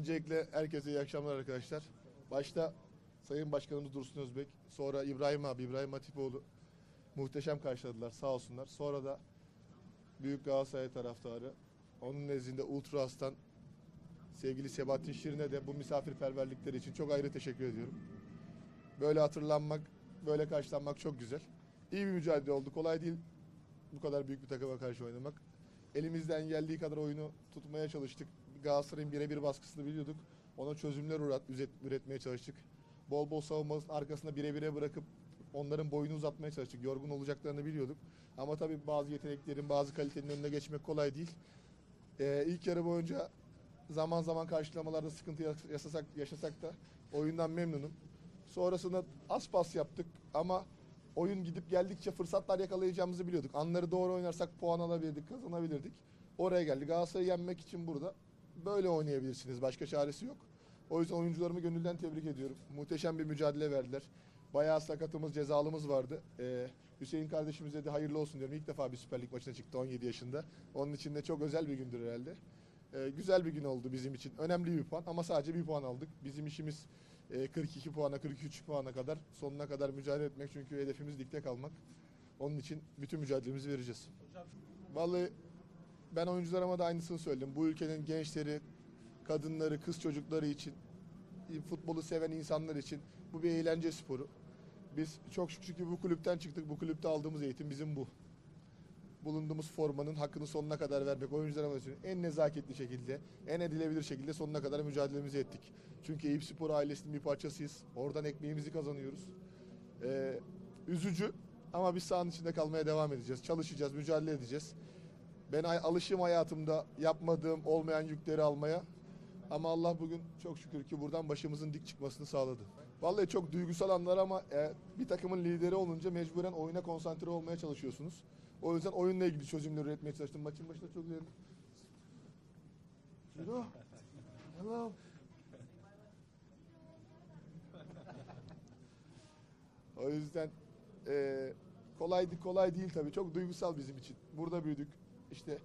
Öncelikle herkese iyi akşamlar arkadaşlar. Başta Sayın Başkanımız Dursun Özbek, sonra İbrahim abi, İbrahim Hatipoğlu muhteşem karşıladılar sağ olsunlar. Sonra da Büyük Galatasaray taraftarı, onun nezdinde Ultra sevgili Sebahattin Şirin'e de bu misafirperverlikleri için çok ayrı teşekkür ediyorum. Böyle hatırlanmak, böyle karşılanmak çok güzel. İyi bir mücadele oldu. Kolay değil bu kadar büyük bir takıma karşı oynamak. Elimizden geldiği kadar oyunu tutmaya çalıştık. Galatasaray'ın birebir baskısını biliyorduk. Ona çözümler üretmeye çalıştık. Bol bol savunmanın arkasında birebire bırakıp onların boyunu uzatmaya çalıştık. Yorgun olacaklarını biliyorduk. Ama tabii bazı yeteneklerin, bazı kalitenin önüne geçmek kolay değil. Ee, ilk yarı boyunca zaman zaman karşılamalarda sıkıntı yaşasak, yaşasak da oyundan memnunum. Sonrasında az pas yaptık ama oyun gidip geldikçe fırsatlar yakalayacağımızı biliyorduk. Anları doğru oynarsak puan alabilirdik, kazanabilirdik. Oraya geldik. Galatasaray'ı yenmek için burada böyle oynayabilirsiniz. Başka çaresi yok. O yüzden oyuncularımı gönülden tebrik ediyorum. Muhteşem bir mücadele verdiler. Bayağı sakatımız, cezalımız vardı. Ee, Hüseyin kardeşimize de hayırlı olsun diyorum. İlk defa bir Süper Lig maçına çıktı 17 yaşında. Onun için de çok özel bir gündür herhalde. Ee, güzel bir gün oldu bizim için. Önemli bir puan ama sadece bir puan aldık. Bizim işimiz e, 42 puana, 43 puana kadar sonuna kadar mücadele etmek. Çünkü hedefimiz ligde kalmak. Onun için bütün mücadelemizi vereceğiz. Vallahi ben oyuncularıma da aynısını söyledim. Bu ülkenin gençleri, kadınları, kız çocukları için, futbolu seven insanlar için bu bir eğlence sporu. Biz çok şükür ki bu kulüpten çıktık. Bu kulüpte aldığımız eğitim bizim bu. Bulunduğumuz formanın hakkını sonuna kadar vermek, oyuncularıma da en nezaketli şekilde, en edilebilir şekilde sonuna kadar mücadelemizi ettik. Çünkü Eyüp Spor ailesinin bir parçasıyız. Oradan ekmeğimizi kazanıyoruz. Ee, üzücü ama biz sahanın içinde kalmaya devam edeceğiz. Çalışacağız, mücadele edeceğiz. Ben alışığım hayatımda yapmadığım, olmayan yükleri almaya. Ama Allah bugün çok şükür ki buradan başımızın dik çıkmasını sağladı. Vallahi çok duygusal anlar ama e, bir takımın lideri olunca mecburen oyuna konsantre olmaya çalışıyorsunuz. O yüzden oyunla ilgili çözümler üretmeye çalıştım. Maçın başında çok güzel. Ciro. Hello. O yüzden e, kolaydı kolay değil tabii. Çok duygusal bizim için. Burada büyüdük. İşte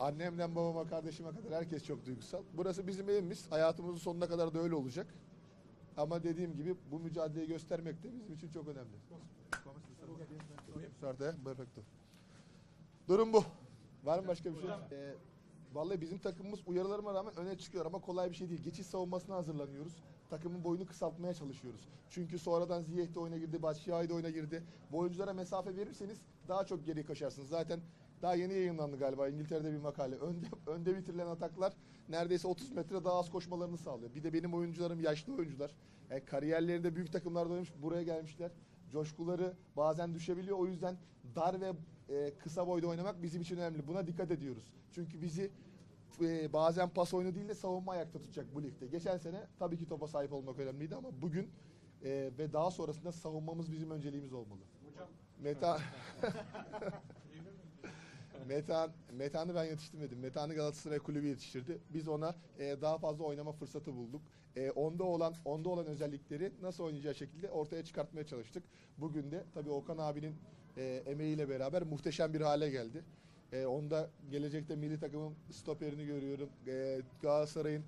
annemden babama, kardeşime kadar herkes çok duygusal. Burası bizim evimiz. Hayatımızın sonuna kadar da öyle olacak. Ama dediğim gibi bu mücadeleyi göstermek de bizim için çok önemli. Durum bu. Var mı başka bir şey? Ee, vallahi bizim takımımız uyarılarıma rağmen öne çıkıyor ama kolay bir şey değil. Geçiş savunmasına hazırlanıyoruz. Takımın boyunu kısaltmaya çalışıyoruz. Çünkü sonradan Ziyech de oyuna girdi, Batshuayi de oyuna girdi. Bu oyunculara mesafe verirseniz daha çok geri kaçarsınız. Zaten daha yeni yayınlandı galiba İngiltere'de bir makale. Önde, önde bitirilen ataklar neredeyse 30 metre daha az koşmalarını sağlıyor. Bir de benim oyuncularım yaşlı oyuncular. Yani kariyerlerinde büyük takımlarda oynamış, buraya gelmişler. Coşkuları bazen düşebiliyor. O yüzden dar ve e, kısa boyda oynamak bizim için önemli. Buna dikkat ediyoruz. Çünkü bizi e, bazen pas oyunu değil de savunma ayakta tutacak bu ligde. Geçen sene tabii ki topa sahip olmak önemliydi ama bugün e, ve daha sonrasında savunmamız bizim önceliğimiz olmalı. Meta Metan, Metan'ı ben yetiştirmedim. Metan'ı Galatasaray Kulübü yetiştirdi. Biz ona e, daha fazla oynama fırsatı bulduk. E, onda olan onda olan özellikleri nasıl oynayacağı şekilde ortaya çıkartmaya çalıştık. Bugün de tabii Okan abinin e, emeğiyle beraber muhteşem bir hale geldi. E, onda gelecekte milli takımın stoperini görüyorum. E, Galatasaray'ın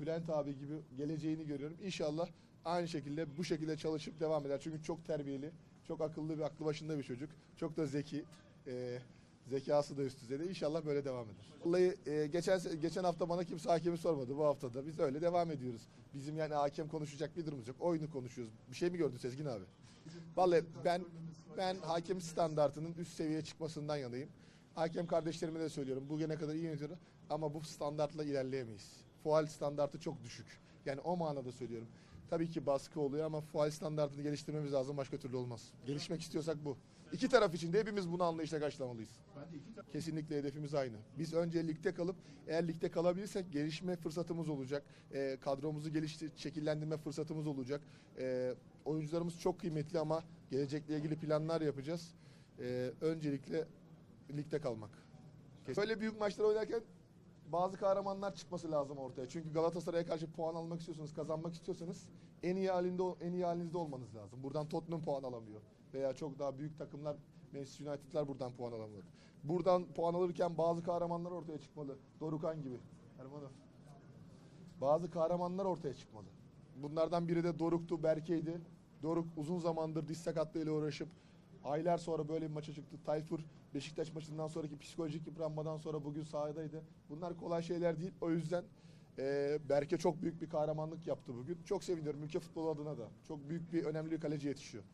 Bülent abi gibi geleceğini görüyorum. İnşallah aynı şekilde bu şekilde çalışıp devam eder. Çünkü çok terbiyeli, çok akıllı bir aklı başında bir çocuk. Çok da zeki. E, zekası da üst düzeyde. İnşallah böyle devam eder. Vallahi e, geçen geçen hafta bana kimse hakemi sormadı. Bu hafta da biz öyle devam ediyoruz. Bizim yani hakem konuşacak bir durumumuz yok. Oyunu konuşuyoruz. Bir şey mi gördün Sezgin abi? Vallahi ben ben hakem standartının üst seviyeye çıkmasından yanayım. Hakem kardeşlerime de söylüyorum. Bugüne kadar iyi yönetiyorlar ama bu standartla ilerleyemeyiz. Fual standartı çok düşük. Yani o manada söylüyorum. Tabii ki baskı oluyor ama fual standartını geliştirmemiz lazım. Başka türlü olmaz. Gelişmek istiyorsak bu. İki taraf için de hepimiz bunu anlayışla karşılamalıyız. Kesinlikle hedefimiz aynı. Biz önce ligde kalıp eğer ligde kalabilirsek gelişme fırsatımız olacak. Ee, kadromuzu geliştir, şekillendirme fırsatımız olacak. Ee, oyuncularımız çok kıymetli ama gelecekle ilgili planlar yapacağız. Ee, öncelikle ligde kalmak. Böyle büyük maçlar oynarken bazı kahramanlar çıkması lazım ortaya. Çünkü Galatasaray'a karşı puan almak istiyorsanız, kazanmak istiyorsanız en iyi halinde en iyi halinizde olmanız lazım. Buradan Tottenham puan alamıyor veya çok daha büyük takımlar Manchester United'lar buradan puan alamıyor. Buradan puan alırken bazı kahramanlar ortaya çıkmalı. Dorukan gibi. Hermanov. bazı kahramanlar ortaya çıkmalı. Bunlardan biri de Doruk'tu, Berke'ydi. Doruk uzun zamandır diz sakatlığıyla uğraşıp aylar sonra böyle bir maça çıktı. Tayfur Beşiktaş maçından sonraki psikolojik yıpranmadan sonra bugün sahadaydı. Bunlar kolay şeyler değil. O yüzden eee Berke çok büyük bir kahramanlık yaptı bugün. Çok seviniyorum ülke futbolu adına da. Çok büyük bir önemli bir kaleci yetişiyor.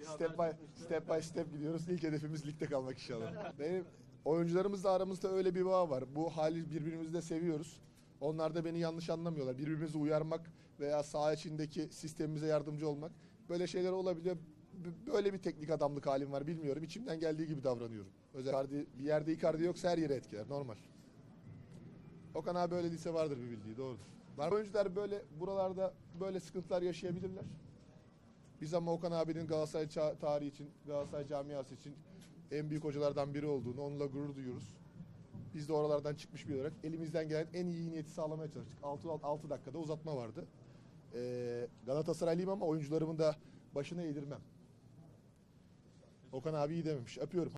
bir Step by step by step gidiyoruz. İlk hedefimiz ligde kalmak inşallah. Benim oyuncularımızla aramızda öyle bir bağ var. Bu hali birbirimizi de seviyoruz. Onlar da beni yanlış anlamıyorlar. Birbirimizi uyarmak veya saha içindeki sistemimize yardımcı olmak. Böyle şeyler olabiliyor. Böyle bir teknik adamlık halim var bilmiyorum. İçimden geldiği gibi davranıyorum. Özel bir yerde Icardi yoksa her yere etkiler. Normal. Okan abi öyle değilse vardır bir bildiği doğrudur. Var oyuncular böyle buralarda böyle sıkıntılar yaşayabilirler. Biz ama Okan abinin Galatasaray tarihi için, Galatasaray camiası için en büyük hocalardan biri olduğunu, onunla gurur duyuyoruz. Biz de oralardan çıkmış bir olarak elimizden gelen en iyi niyeti sağlamaya çalıştık. 6, 6 dakikada uzatma vardı. Ee, Galatasaraylıyım ama oyuncularımın da başına eğdirmem. Okan abi iyi dememiş. Öpüyorum.